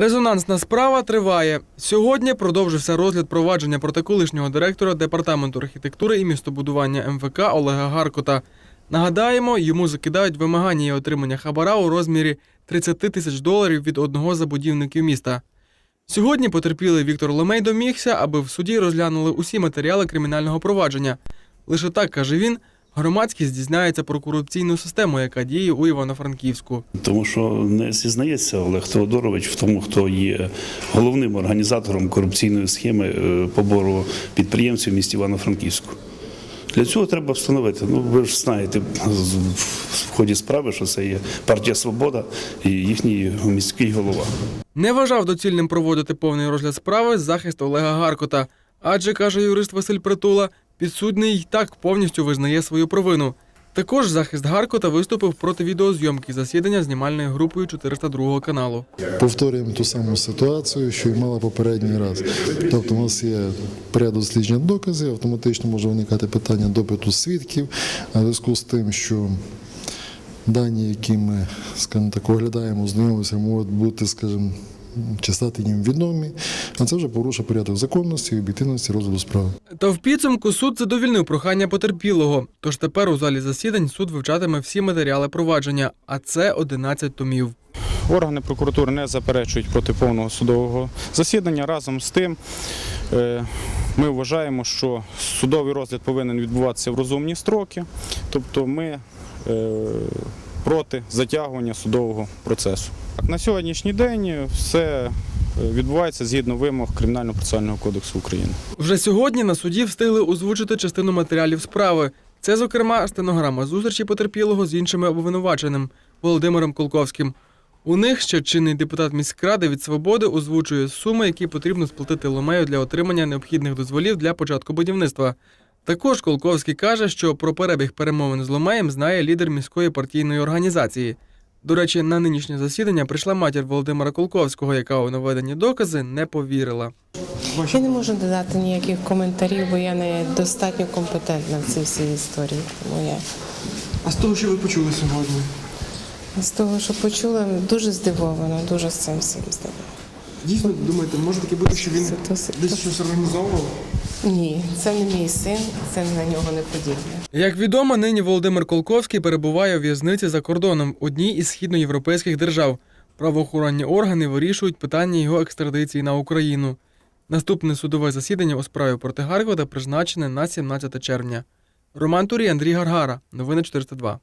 Резонансна справа триває. Сьогодні продовжився розгляд провадження проти колишнього директора департаменту архітектури і містобудування МВК Олега Гаркота. Нагадаємо, йому закидають вимагання і отримання хабара у розмірі 30 тисяч доларів від одного забудівників міста. Сьогодні потерпілий Віктор Ломей домігся, аби в суді розглянули усі матеріали кримінального провадження. Лише так каже він, громадськість дізнається про корупційну систему, яка діє у Івано-Франківську. Тому що не зізнається Олег Теодорович в тому, хто є головним організатором корупційної схеми е, побору підприємців в місті Івано-Франківську. Для цього треба встановити. Ну ви ж знаєте в ході справи, що це є партія Свобода і їхній міський голова. Не вважав доцільним проводити повний розгляд справи захист Олега Гаркота, адже, каже юрист Василь Притула, підсудний так повністю визнає свою провину. Також захист Гаркота виступив проти відеозйомки засідання знімальною групою 402 каналу. Повторюємо ту саму ситуацію, що й мала попередній раз. Тобто, у нас є передослідження доказів, автоматично може виникати питання допиту свідків, а зв'язку з тим, що дані, які ми, скажімо так, оглядаємо, знайомимося, можуть бути, скажімо, чи стати їм відомі, а це вже порушує порядок законності і об'єктивності розгляду справи. Та в підсумку суд задовільнив прохання потерпілого. Тож тепер у залі засідань суд вивчатиме всі матеріали провадження, а це 11 томів. Органи прокуратури не заперечують проти повного судового засідання. Разом з тим, е, ми вважаємо, що судовий розгляд повинен відбуватися в розумні строки, тобто ми е, проти затягування судового процесу. Так, На сьогоднішній день все відбувається згідно вимог Кримінально-процесуального кодексу України. Вже сьогодні на суді встигли озвучити частину матеріалів справи. Це, зокрема, стенограма зустрічі потерпілого з іншими обвинуваченим Володимиром Колковським. У них ще чинний депутат міськради від свободи озвучує суми, які потрібно сплатити ломею для отримання необхідних дозволів для початку будівництва. Також Колковський каже, що про перебіг перемовин з Ломеєм знає лідер міської партійної організації. До речі, на нинішнє засідання прийшла матір Володимира Колковського, яка у наведені докази не повірила. Я не можу додати ніяких коментарів, бо я не достатньо компетентна в цій всій історії. Тому я А з того, що ви почули сьогодні? з того, що почула, дуже здивована, дуже з цим всім здивована. Дійсно думаєте, може таке бути, що він Це досить- десь щось організовував? Ні, це не мій син, це на нього не подібне. Як відомо, нині Володимир Колковський перебуває у в'язниці за кордоном в одній із східноєвропейських держав. Правоохоронні органи вирішують питання його екстрадиції на Україну. Наступне судове засідання у справі проти Гаркота призначене на 17 червня. Роман Турій, Андрій Гаргара. Новини 402.